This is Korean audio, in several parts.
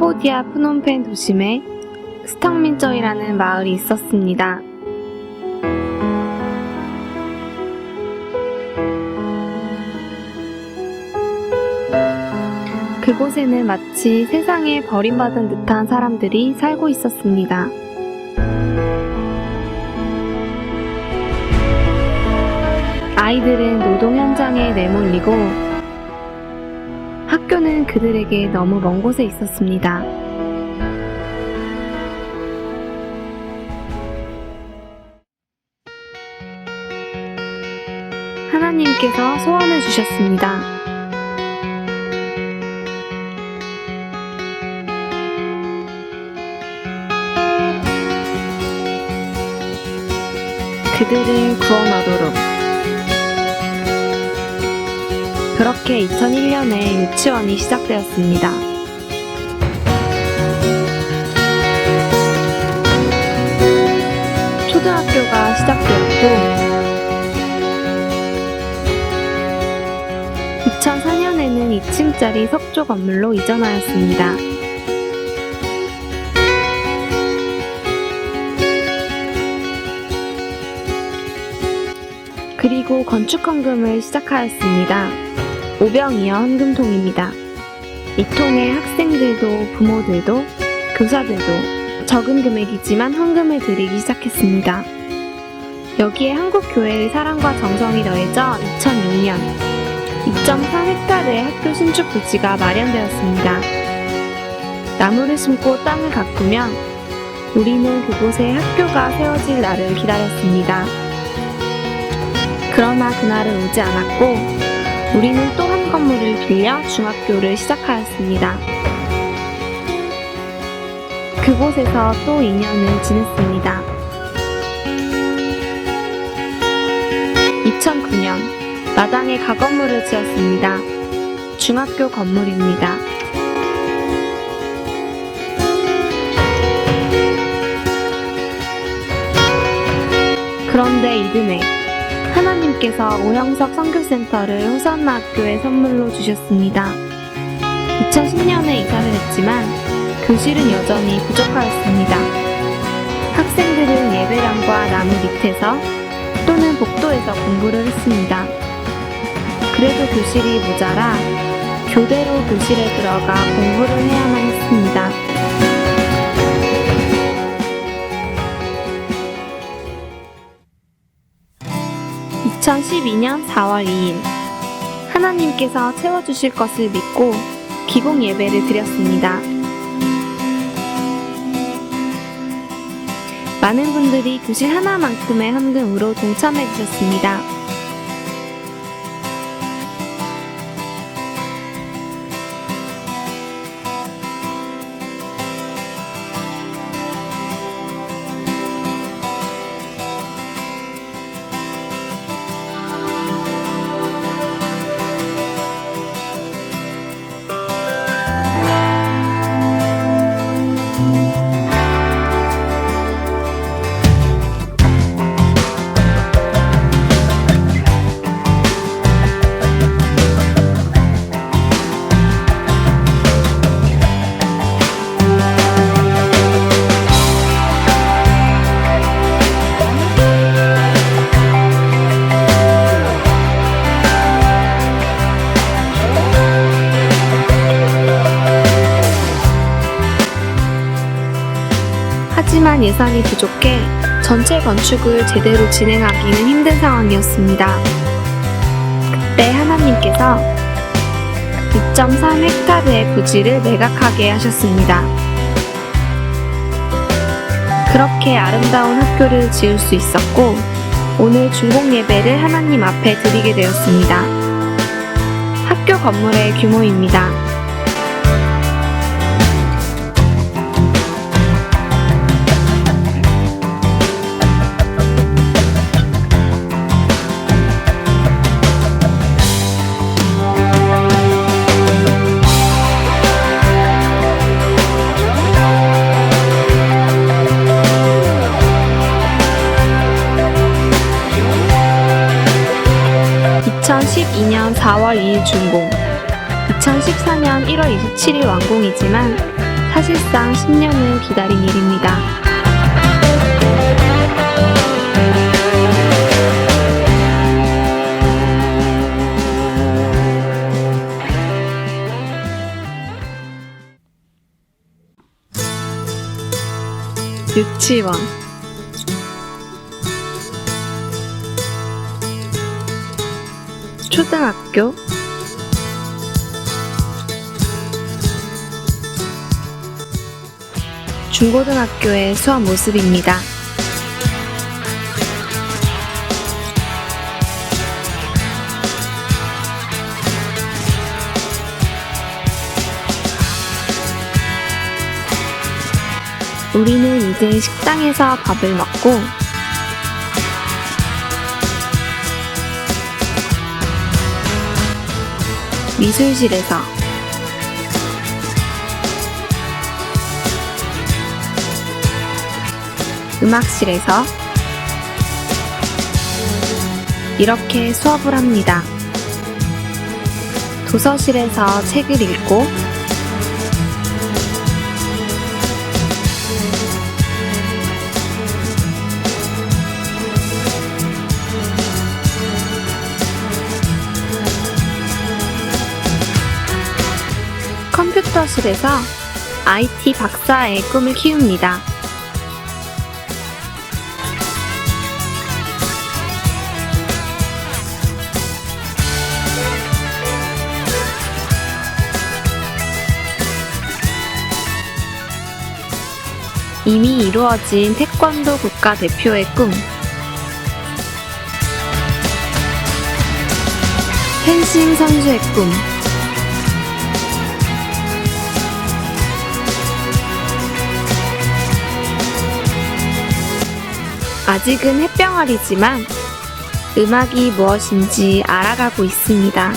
캄보디아 프놈펜 도심에 스탕민저이라는 마을이 있었습니다. 그곳에는 마치 세상에 버림받은 듯한 사람들이 살고 있었습니다. 아이들은 노동 현장에 내몰리고 학교는 그들에게 너무 먼 곳에 있었습니다. 하나님께서 소원해 주셨습니다. 그들을 구원하도록. 그렇게 2001년에 유치원이 시작되었습니다. 초등학교가 시작되었고, 2004년에는 2층짜리 석조 건물로 이전하였습니다. 그리고 건축 헌금을 시작하였습니다. 오병이어 헌금통입니다. 이 통에 학생들도 부모들도 교사들도 적은 금액이지만 헌금을 드리기 시작했습니다. 여기에 한국교회의 사랑과 정성이 더해져 2006년 2.4헥타르의 학교 신축 부지가 마련되었습니다. 나무를 심고 땅을 가꾸면 우리는 그곳에 학교가 세워질 날을 기다렸습니다. 그러나 그날은 오지 않았고 우리는 또 한 건물을 빌려 중학교를 시작하였습니다. 그곳에서 또 2년을 지냈습니다. 2009년 마당에 가건물을 지었습니다. 중학교 건물입니다. 그런데 이듬해 하나님께서 오형석 선교센터를 호산나학교에 선물로 주셨습니다. 2010년에 이사를 했지만 교실은 여전히 부족하였습니다. 학생들은 예배당과 나무 밑에서 또는 복도에서 공부를 했습니다. 그래도 교실이 모자라 교대로 교실에 들어가 공부를 해야만 했습니다. 2012년 4월 2일 하나님께서 채워주실 것을 믿고 기공 예배를 드렸습니다. 많은 분들이 교실 하나만큼의 헌금으로 동참해 주셨습니다. 하지만 예산이 부족해 전체 건축을 제대로 진행하기는 힘든 상황이었습니다. 그때 하나님께서 2.3 헥타르의 부지를 매각하게 하셨습니다. 그렇게 아름다운 학교를 지을 수 있었고, 오늘 중공 예배를 하나님 앞에 드리게 되었습니다. 학교 건물의 규모입니다. (2012년 4월 2일) 준공 (2014년 1월 27일) 완공이지만 사실상 10년을 기다린 일입니다. 유치원 초등학교 중고등학교의 수업 모습입니다. 우리는 이제 식당에서 밥을 먹고 미술실에서 음악실에서 이렇게 수업을 합니다. 도서실에서 책을 읽고 컴퓨터실에서 IT 박사의 꿈을 키웁니다. 이미 이루어진 태권도 국가대표의 꿈. 펜싱 선수의 꿈. 아직은 햇병아리지만 음악이 무엇인지 알아가고 있습니다.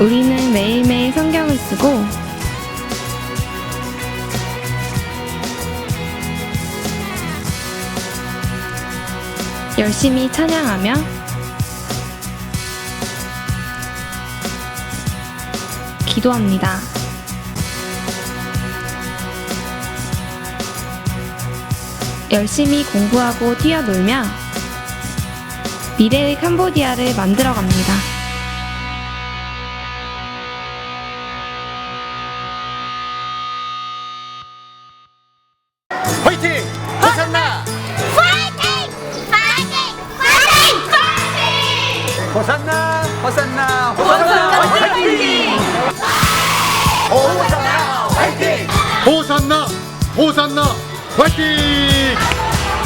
우리는 매일매일 성경을 쓰고 열심히 찬양하며 기도합니다. 열심히 공부하고 뛰어놀며 미래의 캄보디아를 만들어 갑니다. 화이팅! 호산나! 호산나! 호산나! 화이팅! 호산나! 화이팅! 호산나 호산나 화이팅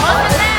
파이팅!